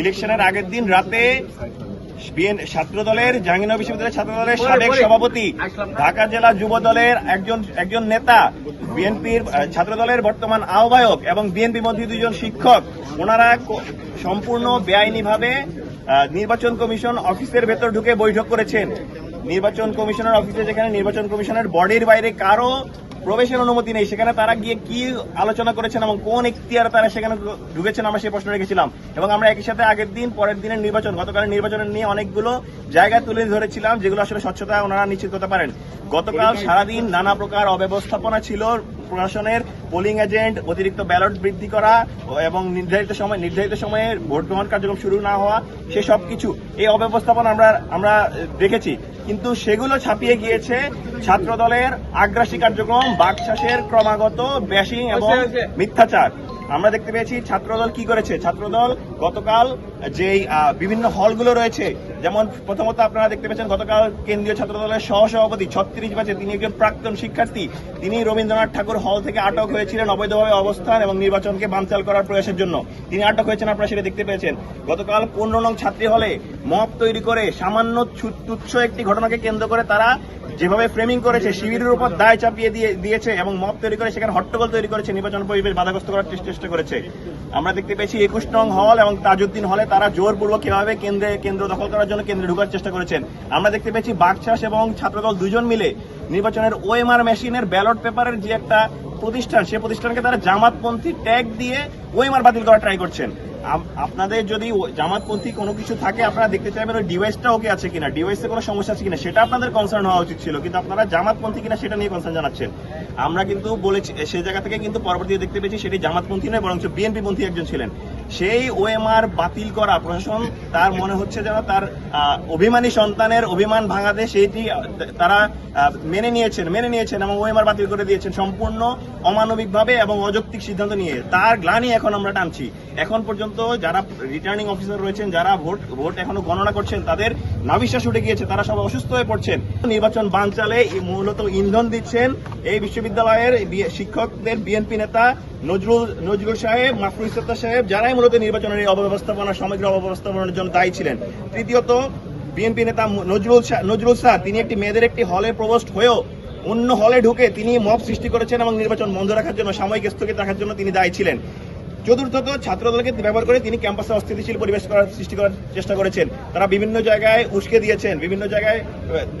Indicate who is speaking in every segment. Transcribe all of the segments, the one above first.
Speaker 1: ইলেকশনের আগের দিন রাতে ছাত্র দলের জাহাঙ্গীরনগর বিশ্ববিদ্যালয়ের ছাত্র দলের সাবেক সভাপতি ঢাকা জেলা যুব দলের একজন একজন নেতা বিএনপির ছাত্র দলের বর্তমান আহ্বায়ক এবং বিএনপি মধ্যে দুজন শিক্ষক। ওনারা সম্পূর্ণ বেআইনিভাবে নির্বাচন কমিশন অফিসের ভেতর ঢুকে বৈঠক করেছেন। নির্বাচন কমিশনের অফিসে যেখানে নির্বাচন কমিশনের বডির বাইরে কারও প্রবেশের অনুমতি নেই। সেখানে তারা গিয়ে কি আলোচনা করেছেন এবং কোন ইখতিয়ার তারা সেখানে ঢুকেছেন আমরা সেই প্রশ্ন রেখেছিলাম। এবং আমরা একই সাথে আগের দিন পরের দিনের নির্বাচন গতকালের নির্বাচনের নিয়ে অনেকগুলো জায়গা তুলে ধরেছিলাম যেগুলো আসলে স্বচ্ছতা ওনারা নিশ্চিত করতে পারেন। গতকাল সারাদিন নানা প্রকার অব্যবস্থাপনা ছিল প্রশাসনের পোলিং এজেন্ট অতিরিক্ত ব্যালট বৃদ্ধি করা এবং নির্ধারিত সময় নির্ধারিত সময়ে ভোট গ্রহণ কার্যক্রম শুরু না হওয়া সেসব কিছু এই অব্যবস্থাপনা আমরা আমরা দেখেছি। কিন্তু সেগুলো ছাপিয়ে গিয়েছে ছাত্র দলের আগ্রাসী কার্যক্রম বাকশাসের ক্রমাগত ব্যাশিং এবং মিথ্যাচার। আমরা দেখতে পেয়েছি ছাত্রদল কি করেছে? ছাত্রদল গতকাল যেই বিভিন্ন হলগুলো রয়েছে, যেমন প্রথমত আপনারা দেখতে পেয়েছেন গতকাল কেন্দ্রীয় ছাত্রদলের সহসভাপতি ছত্রিশ ব্যাচে তিনি একজন প্রাক্তন শিক্ষার্থী। তিনি রবীন্দ্রনাথ ঠাকুর হল থেকে আটক হয়েছিলেন অবৈধভাবে অবস্থান এবং নির্বাচনকে বানচাল করার প্রয়াসের জন্য। তিনি আটক হয়েছেন আপনারা সেটা দেখতে পেয়েছেন। গতকাল পনেরো নং ছাত্রী হলে মব তৈরি করে সামান্য তুচ্ছ একটি ঘটনাকে কেন্দ্র করে তারা যেভাবে ফ্রেমিং করেছে, শিবিরের উপর দায় চাপিয়ে দিয়ে, দিয়েছে এবং মব তৈরি করে, সেখানে হট্টগোল তৈরি করেছে, নির্বাচন পরিবেশ বাধাগ্রস্ত করার চেষ্টা- করেছে। আমরা দেখতে পেয়েছি একুশ নং হল এবং তাজউদ্দিন হলে তারা জোরপূর্বক কীভাবে কেন্দ্রে, কেন্দ্র দখল করার জন্য কেন্দ্রে ঢোকার চেষ্টা করেছেন। আমরা দেখতে পেয়েছি বাগচাষ এবং ছাত্রদল দুজন মিলে নির্বাচনের ওএমআর মেশিনের ব্যালট পেপারের যে একটা প্রতিষ্ঠান, সে প্রতিষ্ঠানকে তারা জামাতপন্থী ট্যাগ দিয়ে ওএমআর বাতিল করার ট্রাই করছেন। আপনাদের যদি জামাতপন্থী কোনো কিছু থাকে, আপনারা দেখতে চাইবেন ওই ডিভাইসটা ওকে আছে কিনা ডিভাইসে কোনো সমস্যা আছে কিনা, সেটা আপনাদের কনসার্ন হওয়া উচিত ছিল। কিন্তু আপনারা জামাতপন্থী কিনা সেটা নিয়ে কনসার্ন জানাচ্ছেন। আমরা কিন্তু বলেছি সেই জায়গা থেকে কিন্তু পরবর্তীতে দেখতে পেয়েছি সেটি জামাতপন্থী নয় বরং বিএনপি পন্থী একজন ছিলেন। সেই ওএমআর বাতিল করা প্রশাসন তার মনে হচ্ছে যেন তার অভিমানী সন্তানের অভিমান ভাঙাতে সেইটি তারা মেনে নিয়েছেন মেনে নিয়েছেন এবং ওএমআর বাতিল করে দিয়েছেন সম্পূর্ণ অমানবিকভাবে এবং অযৌক্তিক সিদ্ধান্ত নিয়ে। তার গ্লানি এখন আমরা টানছি। এখন পর্যন্ত যারা রিটার্নিং অফিসার রয়েছেন, যারা ভোট ভোট এখনও গণনা করছেন, তাদের নাবিশ্বাস উঠে গিয়েছে। তারা সবাই অসুস্থ হয়ে পড়ছেন। নির্বাচন বানচালে মূলত ইন্ধন দিচ্ছেন এই বিশ্ববিদ্যালয়ের শিক্ষকদের বিএনপি নেতা নজরুল নজরুল সাহেব, মাফরুল ইসলাম সাহেব, যারাই মূলত নির্বাচনের এই অব্যবস্থাপনা, সমগ্র অব্যবস্থাপনার জন্য দায়ী ছিলেন। তৃতীয়ত বিএনপি নেতা নজরুল নজরুল শাহ তিনি একটি মেয়েদের একটি হলে প্রবোস্ট হয়েও অন্য হলে ঢুকে তিনি মব সৃষ্টি করেছেন এবং নির্বাচন বন্ধ রাখার জন্য, সাময়িক স্থগিত রাখার জন্য তিনি দায়ী ছিলেন। চতুর্থত ছাত্রদলকে ব্যবহার করে তিনি ক্যাম্পাসে অস্থিতিশীল পরিবেশ করার সৃষ্টি করার চেষ্টা করেছেন। তারা বিভিন্ন জায়গায় উস্কে দিয়েছেন, বিভিন্ন জায়গায়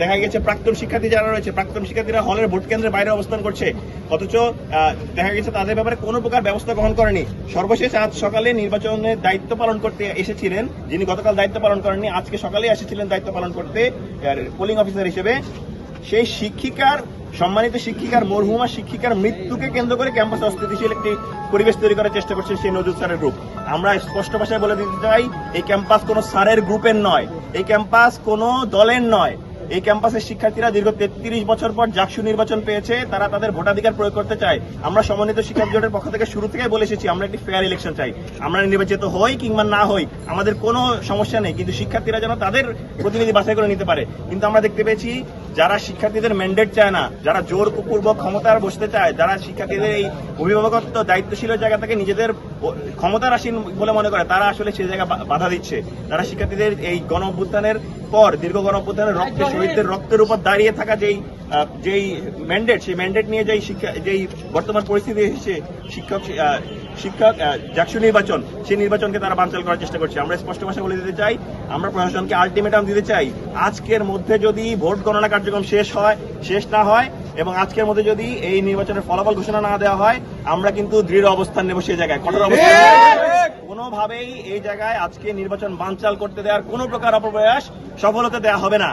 Speaker 1: দেখা গেছে প্রাক্তন শিক্ষার্থী যারা রয়েছে, প্রাক্তন শিক্ষার্থীরা হলের ভোট কেন্দ্রের বাইরে অবস্থান করছে। অথচ দেখা গেছে তাদের ব্যাপারে কোনো প্রকার ব্যবস্থা গ্রহণ করেনি। সর্বশেষ আজ সকালে নির্বাচনের দায়িত্ব পালন করতে এসেছিলেন যিনি গতকাল দায়িত্ব পালন করেননি, আজকে সকালে এসেছিলেন দায়িত্ব পালন করতে পোলিং অফিসার হিসেবে। সেই শিক্ষিকার সম্মানিত শিক্ষিকার, মরহুমা শিক্ষিকার মৃত্যুকে কেন্দ্র করে ক্যাম্পাসে অস্থিতিশীল একটি পরিবেশ তৈরি করার চেষ্টা করছে সেই নজরুল স্যারের গ্রুপ আমরা স্পষ্ট ভাষায় বলে দিতে চাই, এই ক্যাম্পাস কোনো স্যারের গ্রুপের নয়। এই ক্যাম্পাস কোনো দলের নয়। এই ক্যাম্পাসের শিক্ষার্থীরা দীর্ঘ তেত্রিশ বছর পর জাকসু নির্বাচন পেয়েছে, তারা তাদের ভোটাধিকার প্রয়োগ করতে চায়। আমরা সমন্বিত শিক্ষক জোটের পক্ষ থেকে শুরু থেকে বলে এসেছি, আমরা একটি ফেয়ার ইলেকশন চাই। আমরা নির্বাচিত হই কিংবা না হই, আমাদের কোনো সমস্যা নেই, কিন্তু শিক্ষার্থীরা যেন তাদের প্রতিনিধি বাছাই করে নিতে পারে। কিন্তু আমরা দেখতে পেয়েছি, যারা শিক্ষার্থীদের ম্যান্ডেট চায় না, যারা জোর পূর্বক ক্ষমতার বসতে চায়, যারা শিক্ষার্থীদের এই অভিভাবকত্ব দায়িত্বশীল জায়গা থেকে নিজেদের ক্ষমতার আসীন বলে মনে করে তারা আসলে সেই জায়গায় বাধা দিচ্ছে। তারা শিক্ষার্থীদের এই গণ অভ্যুত্থানের পর দীর্ঘ গণ অভ্যুত্থানের রক্তে শহীদদের রক্তের উপর দাঁড়িয়ে থাকা যেই যেই ম্যান্ডেট সেই ম্যান্ডেট নিয়ে যেই শিক্ষা যেই বর্তমান পরিস্থিতি এসেছে শিক্ষক আহ, জাকসু নির্বাচন সেই নির্বাচনকে তারা বানচাল করার চেষ্টা করছে। আমরা স্পষ্ট ভাষা বলে দিতে চাই আমরা প্রশাসনকে আলটিমেটাম দিতে চাই আজকের মধ্যে যদি ভোট গণনা কার্যক্রম শেষ হয় শেষ না হয় এবং আজকের মধ্যে যদি এই নির্বাচনের ফলাফল ঘোষণা না দেওয়া হয় আমরা কিন্তু দৃঢ় অবস্থান নেব সেই জায়গায়। কঠোর অবস্থান। কোনোভাবেই এই জায়গায় আজকে নির্বাচন বানচাল করতে দেওয়ার কোনো প্রকার অপপ্রয়াস সফলতা দেওয়া হবে না।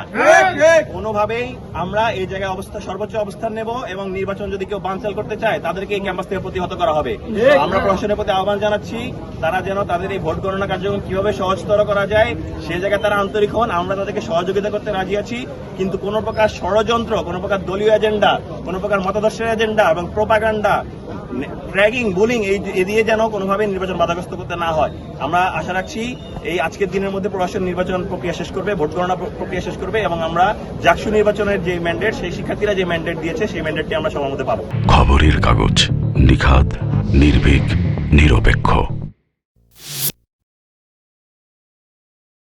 Speaker 1: কোনোভাবেই আমরা এই জায়গায় অবস্থা সর্বোচ্চ অবস্থান নেব এবং নির্বাচন যদি কেউ বানচাল করতে চায় তাদেরকে এই ক্যাম্পাস থেকে প্রতিহত করা হবে। আমরা প্রশাসনের প্রতি আহ্বান জানাচ্ছি তারা যেন তাদের এই ভোট গণনা কার্যক্রম কীভাবে সহজতর করা যায় সেই জায়গায় তারা আন্তরিক হন আমরা তাদেরকে সহযোগিতা করতে রাজি আছি। কিন্তু কোনো প্রকার ষড়যন্ত্র কোনো প্রকার দলীয় এজেন্ডা কোনো প্রকার মতাদর্শের এজেন্ডা এবং প্রোপাগান্ডা ট্র্যাগিং বোলিং এই দিয়ে যেন কোনোভাবে নির্বাচন বাধাগ্রস্ত করতে না হয়। আমরা আশা রাখছি এই আজকের দিনের মধ্যে প্রশাসন নির্বাচন প্রক্রিয়া শেষ করবে, ভোট গণনা প্রক্রিয়া শেষ করবে এবং আমরা জাকসু নির্বাচনের যে ম্যান্ডেট সেই শিক্ষার্থীরা যে ম্যান্ডেট দিয়েছে, সেই ম্যান্ডেটটি আমরা সবার মধ্যে পাবো।
Speaker 2: খবরের কাগজ নিখাত নির্ভীক, নিরপেক্ষ।